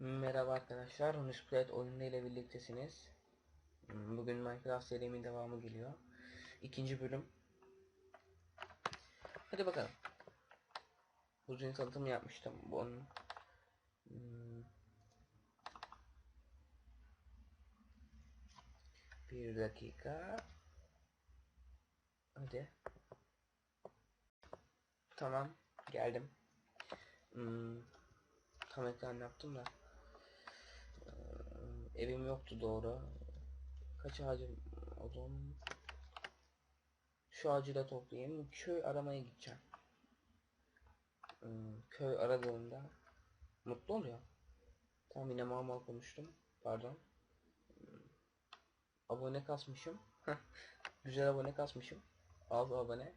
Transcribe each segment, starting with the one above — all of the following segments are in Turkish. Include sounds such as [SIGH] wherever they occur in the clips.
Merhaba arkadaşlar, Hunishplate oyunu ile birliktesiniz. Bugün Minecraft serimin devamı geliyor. İkinci bölüm. Hadi bakalım. Uzun tanıtımı yapmıştım bu. Hmm. Bir dakika. Hadi. Tamam, geldim. Hmm. Tam ekran yaptım da. Evim yoktu doğru. Kaç ağacım odun? Şu ağacı da toplayayım. Köy aramaya gideceğim. Hmm, köy aradığımda mutlu oluyor. Tam yine mal konuştum. Pardon. Hmm, abone kasmışım. [LAUGHS] Güzel abone kasmışım. 6 abone.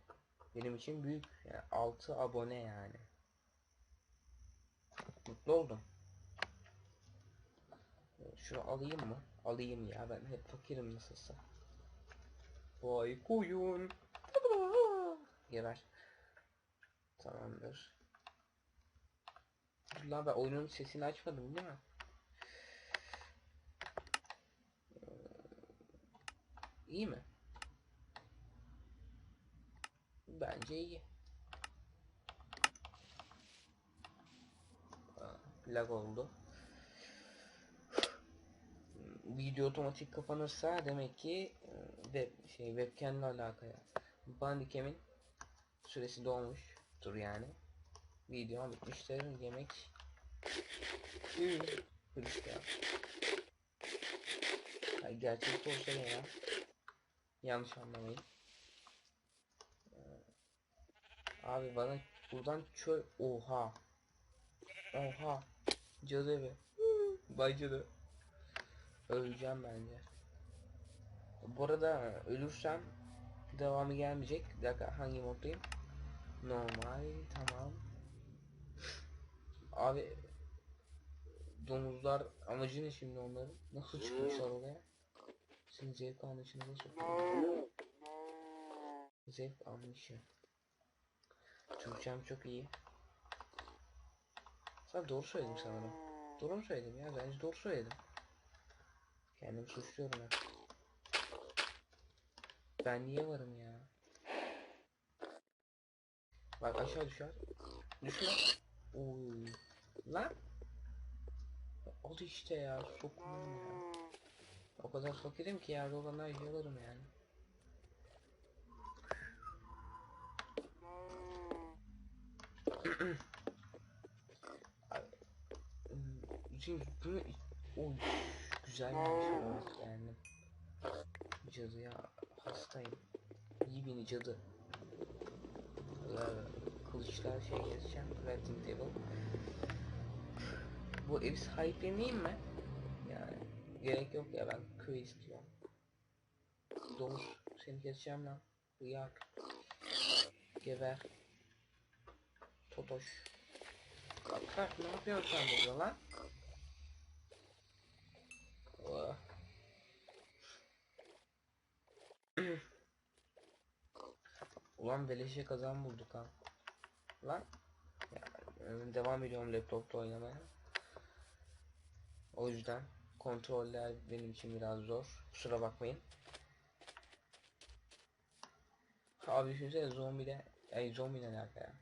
Benim için büyük. Yani 6 abone yani. Mutlu oldum. Şunu alayım mı? Alayım ya ben hep fakirim nasılsa. Vay koyun. Geber. Tamamdır. Lan ben oyunun sesini açmadım değil mi? Ee, İyi mi? Bence iyi. Aa, Lag oldu. Video otomatik kapanırsa demek ki e, web şey webcam'le alakalı. Bandicam'in süresi dolmuştur yani. Video bitmiştir. Yemek Hristiyan. Ay gerçek olsa ne ya? Yanlış anlamayın. Ee, Abi bana buradan çöl oha. Oha. Cadı evi. Bay cadı. Öleceğim bence. Bu arada ölürsem devamı gelmeyecek. Bir dakika hangi moddayım? Normal tamam. Abi domuzlar amacı ne şimdi onların? Nasıl çıkmışlar oraya? Senin zevk anlayışına nasıl? Zevk anlayışı. Türkçem çok iyi. Sen doğru söyledim sanırım. Doğru mu söyledim ya? Bence doğru söyledim. Kendimi suçluyorum ya. Ben niye varım ya? Bak aşağı düşer. Düşme. Oy. Lan. Ol işte ya. Sokmuyorum ya. O kadar fakirim ki yerde olanlar yalarım yani. [CLEARS THROAT] Ay, ım, Şimdi bunu... Oy. Güzel bir şey yani. Cadı ya hastayım. İyi beni cadı. Ee, kılıçlar şey gezeceğim. Crafting table. Bu evi sahipleneyim mi? Yani gerek yok ya ben köy istiyorum. Domuz seni keseceğim lan. Hıyak. Geber. Totoş. Bak ne yapıyorsun sen burada lan? Ulan beleşe kazan bulduk ha. Lan. Ya, ben devam ediyorum laptopta oynamaya. O yüzden kontroller benim için biraz zor. Kusura bakmayın. Abi düşünsene zombide, ay zombi ne alaka ya?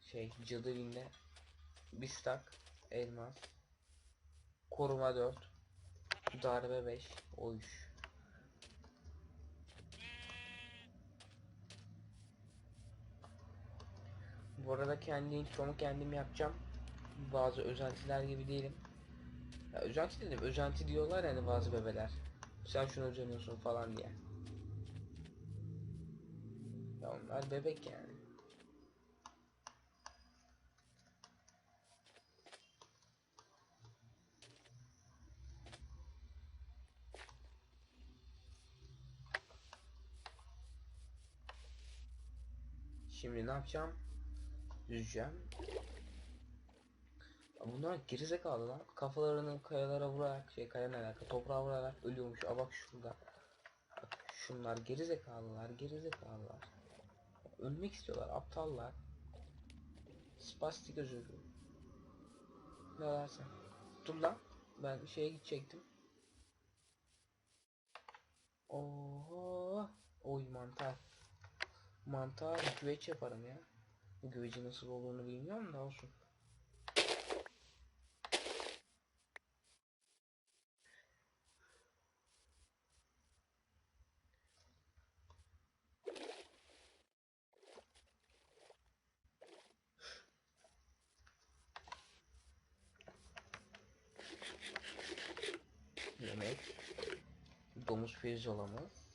Şey cadı evinde bir elmas koruma 4 darbe 5 oyuş Bu arada kendi intromu kendim yapacağım. Bazı özentiler gibi değilim. Ya özenti dedim, özenti diyorlar yani bazı bebeler. Sen şunu özeniyorsun falan diye. Ya onlar bebek yani. Şimdi ne yapacağım? Yüzeceğim. Bunlar gerizekalı lan. Kafalarını kayalara vurarak, şey kaya ne alaka, toprağa vurarak ölüyormuş. Aa bak şurada. Bak şunlar gerizekalılar, gerizekalılar. Ölmek istiyorlar, aptallar. Spastik özürlü. Ne dersen. Dur lan. Ben şeye gidecektim. Oho. Oy mantar. Mantar güveç yaparım ya. Bu güveci nasıl olduğunu bilmiyorum da olsun. Yemek. Domuz pirzolamız.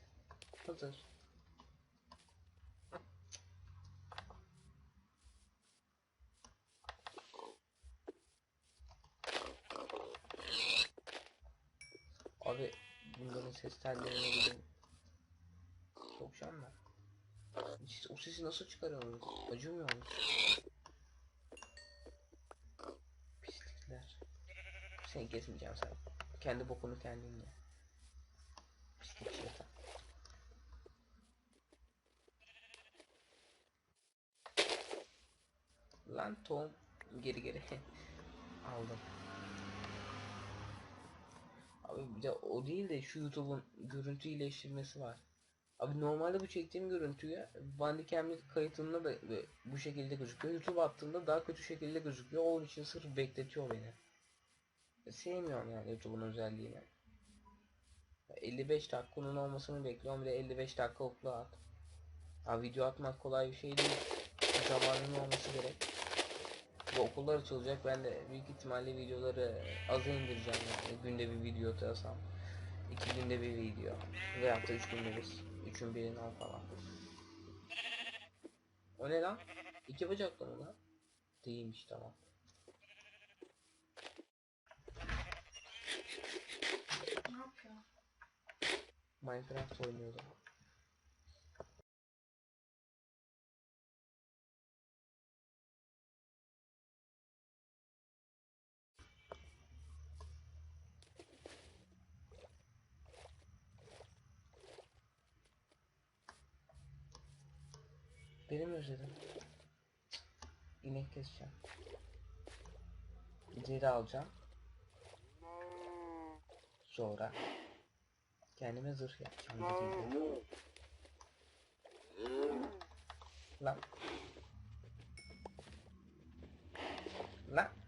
Hazır. Abi bunların ses tellerine gidin. Sokacağım ben. Siz o sesi nasıl çıkarıyorsunuz? Acımıyor mu? Pislikler. Seni kesmeyeceğim sen. Kendi bokunu kendin ye. Lan Tom. Geri geri. [LAUGHS] Aldım. Abi bir de o değil de şu YouTube'un görüntü iyileştirmesi var. Abi normalde bu çektiğim görüntüyü Bandicam'lik kayıtında da bu şekilde gözüküyor. YouTube attığımda daha kötü şekilde gözüküyor. Onun için sırf bekletiyor beni. Sevmiyorum yani YouTube'un özelliğini. 55 dakikanın olmasını bekliyorum. Bir de 55 dakika upload. Abi video atmak kolay bir şey değil. Zamanın olması gerek. Okullar açılacak. Ben de büyük ihtimalle videoları aza indireceğim yani. Günde bir video atasam. iki günde bir video. Veyahut da üç günde bir. Üçün birini al falan. O ne lan? İki bacaklı mı lan? Değilmiş tamam. Ne yapıyor? Minecraft oynuyordum. Benim özledim. İnek keseceğim. Deri alacağım. Sonra kendime zırh yapacağım. Lan. Lan.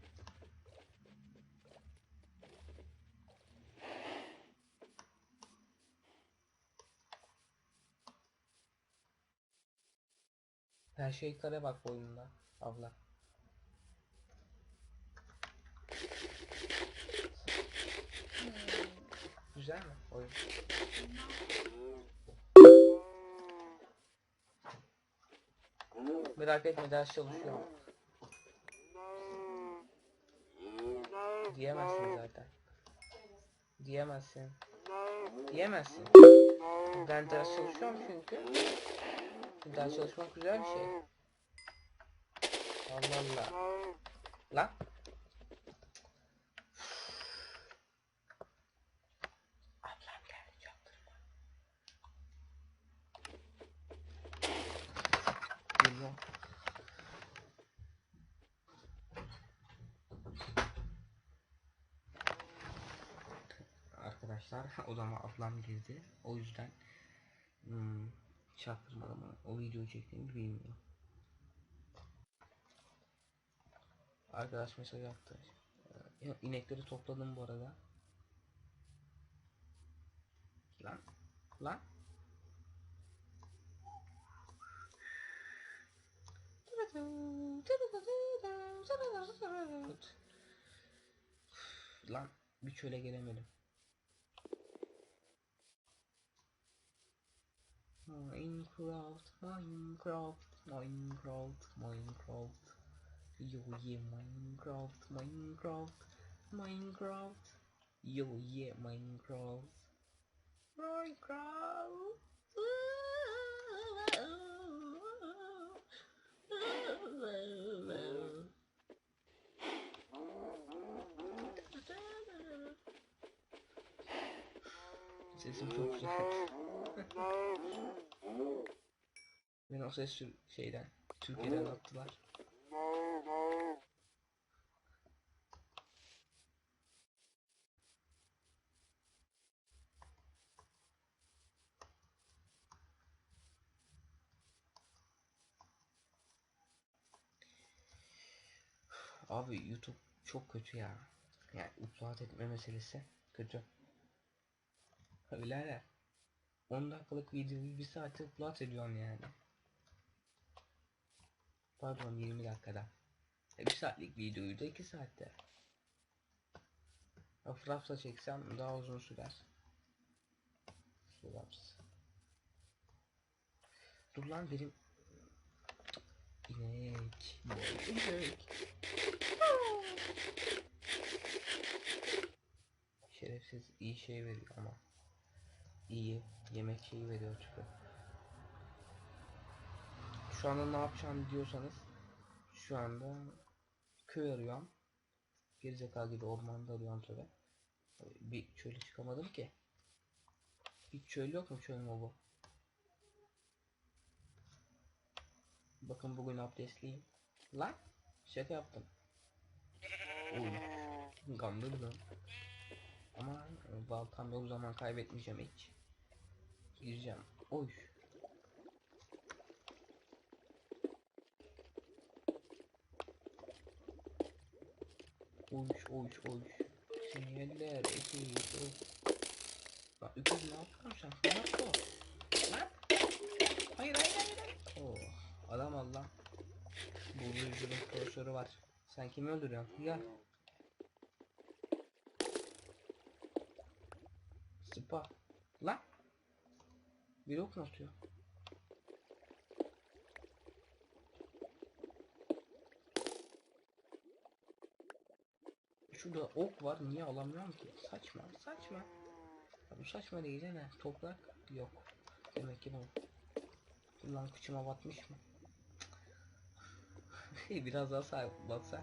Her şey kare bak bu oyunda. Abla. Güzel mi oyun? Merak etme ders çalışıyorum. Diyemezsin zaten. Diyemezsin. Diyemezsin. Ben ders çalışıyorum çünkü. Ders çalışmak güzel bir şey. Allah Allah. Lan. Arkadaşlar [LAUGHS] odama ablam girdi. O yüzden hmm, çaktırmadan o videoyu çektiğimi bilmiyorum. Arkadaş mesaj attı. İnekleri topladım bu arada. Lan. Lan. Lan bir çöle gelemedim. Minecraft, Minecraft, Minecraft, Minecraft. Yo yeah, Minecraft, Minecraft, Minecraft. Yo yeah, Minecraft. Minecraft. Sesim çok güzel. Beni o ses şeyden Türkiye'den attılar. Abi YouTube çok kötü ya. Yani upload etme meselesi kötü. Öyleler. 10 dakikalık videoyu bir saate upload ediyorsun yani. Pardon 20 dakikada. E, bir saatlik videoyu da 2 saatte. Fraps çeksem daha uzun sürer. Fraps. Dur lan benim İnek. İnek. Şerefsiz iyi şey veriyor ama. İyi yemek şeyi veriyor çünkü. Şu anda ne yapacağım diyorsanız şu anda köy arıyorum. Gerizekalı gibi ormanda arıyorum tabi. Bir çöle çıkamadım ki. Hiç çöl yok mu çöl mü bu? Bakın bugün abdestliyim. Lan şaka yaptım. Oy. Kandırdım. Ama e, baltam yok zaman kaybetmeyeceğim hiç. Gireceğim. Oy. Oy oy oy. Sinyaller ekiyiz. Oy. Lan öküz ne yapıyorsun sen? Ne yapıyorsun? Lan. Hayır hayır hayır. hayır. Oh, adam Allah. Bu yüzünün profesörü var. Sen kimi öldürüyorsun? Ya. Sıpa. Lan. Bir ok atıyor? Şurada ok var niye alamıyorum ki? Saçma saçma. Bu saçma değil ne? Toprak yok. Demek ki bu. Lan kıçıma batmış mı? [LAUGHS] Biraz daha sağ batsa.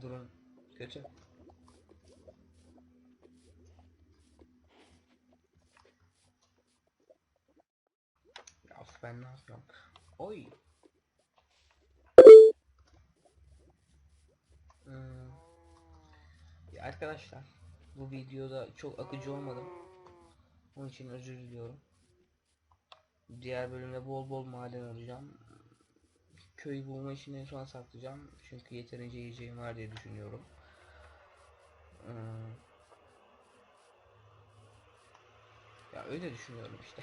Durum kötü. Of, ben ne yapıyorum? Oy. Hmm. Ya arkadaşlar bu videoda çok akıcı olmadım. Onun için özür diliyorum. Diğer bölümde bol bol maden arayacağım. Köy bulma işini son saklayacağım. Çünkü yeterince yiyeceğim var diye düşünüyorum. Hmm. Ya öyle düşünüyorum işte.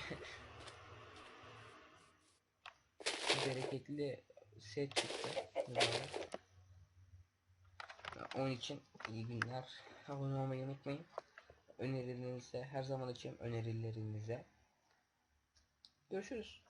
[LAUGHS] Bereketli set çıktı. Onun için iyi günler. Abone olmayı unutmayın. Önerilerinize her zaman açayım önerilerinize. Görüşürüz.